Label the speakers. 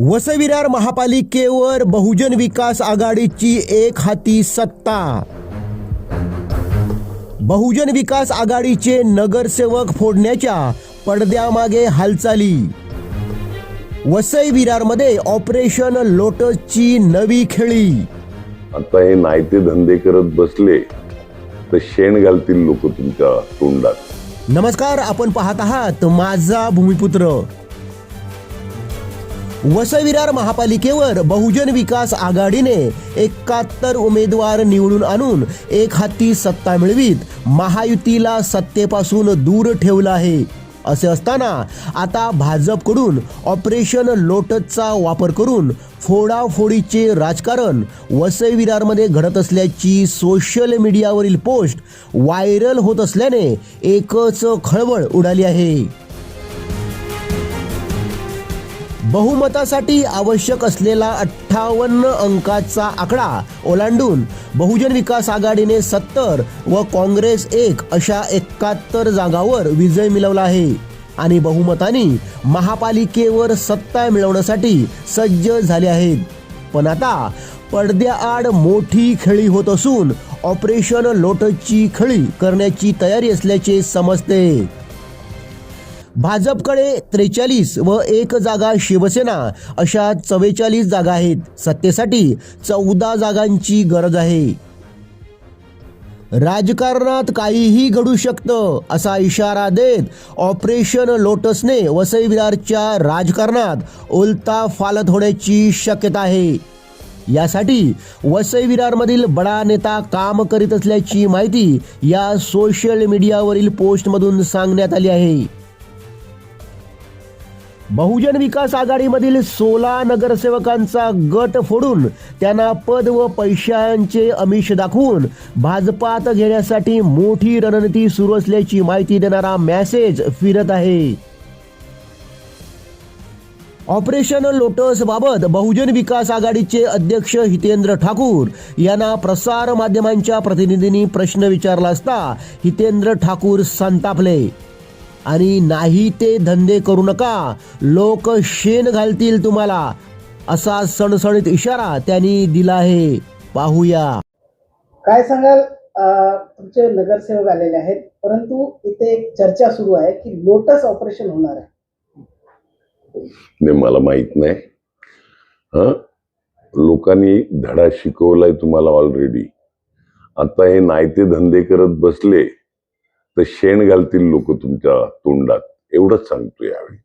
Speaker 1: वसविरार महापालिकेवर बहुजन विकास आघाडीची एक हाती सत्ता. बहुजन विकास आघाडीचे नगरसेवक फोडण्याच्या पडद्यामागे हालचाली. वसई विरारमध्ये ऑपरेशन लोटसची नवी खेळी.
Speaker 2: आता हे नायते धंदे करत बसले तर शेण घालतील लोक तुमच्या तोंडात.
Speaker 1: नमस्कार आपण पाहत आहात माझा भूमिपुत्र. वसविरार महापालिकेवर बहुजन विकास आघाडीने एकाहत्तर उमेदवार निवडून आणून एक हाती सत्ता मिळवीत. महायुतीला सत्तेपासून दूर ठेवलं आहे. असे असताना आता भाजपकडून ऑपरेशन लोटसचा वापर करून फोडाफोडीचे राजकारण वसई विरारमध्ये घडत असल्याची सोशल मीडियावरील पोस्ट व्हायरल होत असल्याने एकच खळबळ उडाली आहे. बहुमतासाठी आवश्यक असलेला अठ्ठावन्न अंकाचा आकडा ओलांडून बहुजन विकास आघाडीने सत्तर व काँग्रेस एक अशा एकाहत्तर जागावर विजय मिळवला आहे. आणि बहुमतानी महापालिकेवर सत्ता मिळवण्यासाठी सज्ज झाले आहेत. पण आता पडद्याआड मोठी खेळी होत असून ऑपरेशन लोटसची खळी करण्याची तयारी असल्याचे समजते. भाजपकडे त्रेचाळीस व एक जागा शिवसेना अशा चव्वेचाळीस जागा आहेत. सत्तेसाठी चौदा जागांची गरज आहे. राजकारणात काहीही घडू शकतं असा इशारा देत ऑपरेशन लोटसने वसई विरारच्या राजकारणात उलता फालत होण्याची शक्यता आहे. यासाठी वसई विरारमधील बडा नेता काम करीत असल्याची माहिती या सोशल मीडियावरील पोस्टमधून सांगण्यात आली आहे. बहुजन विकास आघाडीमधील सोळा नगरसेवकांचा गट फोडून त्यांना पद व पैशांचे अमिष दाखवून भाजपात घेण्यासाठी मोठी रणनीती सुरू असल्याची माहिती देणारा मेसेज फिरत आहे. ऑपरेशन लोटस बाबत बहुजन विकास आघाडीचे अध्यक्ष हितेंद्र ठाकूर यांना प्रसार माध्यमांच्या प्रतिनिधींनी प्रश्न विचारला असता हितेंद्र ठाकूर संतापले. आणि नाही ते धंदे करू नका. लोक शेण घालतील तुम्हाला. असा सणसणीत इशारा त्यांनी दिला आहे. पाहूया.
Speaker 3: काय सांगाल? तुमचे नगरसेवक आलेले आहेत. परंतु इथे एक चर्चा सुरू आहे की लोटस ऑपरेशन होणार आहे.
Speaker 2: ने मला माहीत नाही. हा? लोकांनी धडा शिकवलाय तुम्हाला ऑलरेडी आता हे नायते धंदे करत बसले तर शेण घालतील लोक तुमच्या तोंडात. एवढंच सांगतो यावेळी.